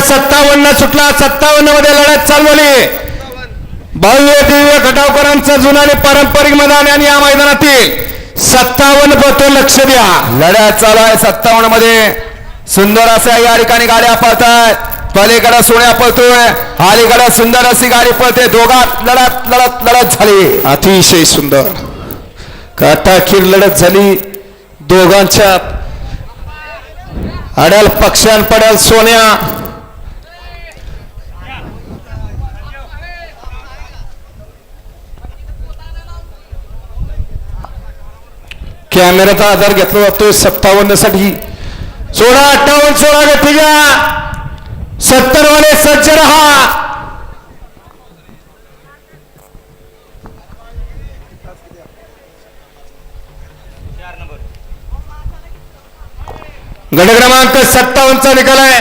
सत्तावन्न सुटला सत्तावन्नमध्ये लढत चालवली. भव्य दिव्य खटावकरांचं जुनं आणि पारंपरिक मैदान आणि या मैदानातील सत्तावन्न पतो लक्ष द्या. लढ्यात चालू आहे सत्तावन्नमध्ये सुंदर अशा या ठिकाणी गाड्या पळतात. पलीकडे सोन्या पळतोय. अलीकडे सुंदर अशी गाडी पळते. दोघात लढत लढत लढत झाली. अतिशय सुंदर. काटाखीर लढत झाली. दोघांच्या अड्याल पक्षान पड्याल सोन्या. कॅमेऱ्याचा आधार घेतला जातोय सत्तावन्नसाठी सोळा अठ्ठावन्न सोळा गती घ्या. सत्तर वाले सज्ज रहा. गट क्रमांक सत्तावन्नचा निकाल आहे.